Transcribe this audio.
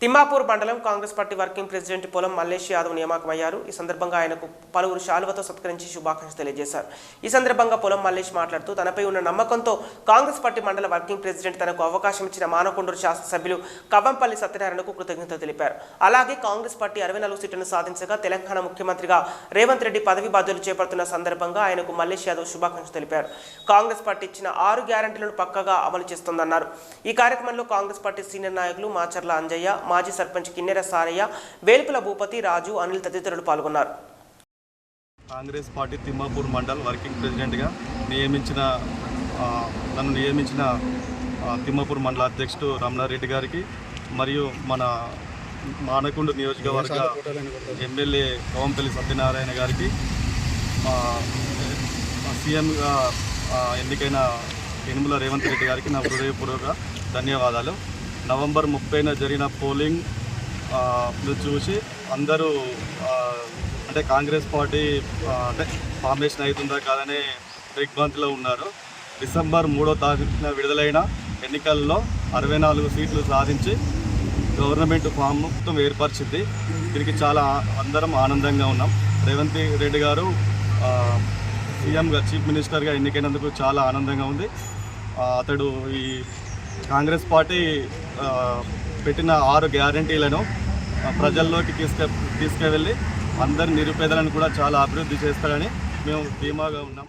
తిమ్మాపూర్ మండలం Congress party working president పొలం మల్లేష్ యాదవ్ నియామకమయ్యారు. ఈ సందర్భంగా ఆయనకు పలువురు శాలువతో సత్కరించి శుభాకాంక్షలు తెలియజేశారు. ఈ సందర్భంగా పొలం మల్లేష్ మాట్లాడుతూ తనపై ఉన్న నమ్మకంతో కాంగ్రెస్ పార్టీ మండల వర్కింగ్ ప్రెసిడెంట్ తనకు అవకాశం ఇచ్చిన మానకొండూరు శాసనసభ్యులు కవ్వంపల్లి సత్యనారాయణకు కృతజ్ఞతలు తెలిపారు. అలాగే కాంగ్రెస్ పార్టీ అరవై నాలుగు సీట్లను సాధించగా తెలంగాణ ముఖ్యమంత్రిగా రేవంత్ రెడ్డి పదవి బాధ్యతలు చేపడుతున్న సందర్భంగా ఆయనకు మల్లేష్ యాదవ్ శుభాకాంక్షలు తెలిపారు. కాంగ్రెస్ పార్టీ ఇచ్చిన ఆరు గ్యారంటీలను పక్కగా అమలు చేస్తోందన్నారు. ఈ కార్యక్రమంలో కాంగ్రెస్ పార్టీ సీనియర్ నాయకులు మాచర్ల అంజయ్య మాజీ సర్పంచ్ కిన్నెర సారయ్య వేల్పుల భూపతి రాజు అనిల్ తదితరులు పాల్గొన్నారు. Congress party Thimmapur mandal working ప్రెసిడెంట్గా నియమించిన నన్ను నియమించిన తిమ్మాపూర్ మండల అధ్యక్షుడు రమణారెడ్డి గారికి మరియు మన మానకొండ నియోజకవర్గ ఎమ్మెల్యే కోవంపల్లి సత్యనారాయణ గారికి సీఎంగా ఎన్నికైన యనుమల రేవంత్ రెడ్డి గారికి నా హృదయపూర్వక ధన్యవాదాలు. నవంబర్ ముప్పైన జరిగిన పోలింగ్ చూసి అందరూ అంటే కాంగ్రెస్ పార్టీ అంటే ఫార్మేషన్ అవుతుందా కాదనే దిగ్భ్రాంతిలో ఉన్నారు. డిసెంబర్ మూడో తారీఖున విడుదలైన ఎన్నికల్లో అరవై నాలుగు సీట్లు సాధించి గవర్నమెంట్ ఫామ్ మొత్తం ఏర్పరిచింది. దీనికి చాలా అందరం ఆనందంగా ఉన్నాం. రేవంత్ రెడ్డి గారు సీఎంగా చీఫ్ మినిస్టర్గా ఎన్నికైనందుకు చాలా ఆనందంగా ఉంది. అతడు ఈ కాంగ్రెస్ పార్టీ పెట్టిన ఆరు గ్యారంటీలను ప్రజల్లోకి తీసుకె తీసుకువెళ్ళి అందరి నిరుపేదలను కూడా చాలా అభివృద్ధి చేస్తారని మేము ధీమాగా ఉన్నాం.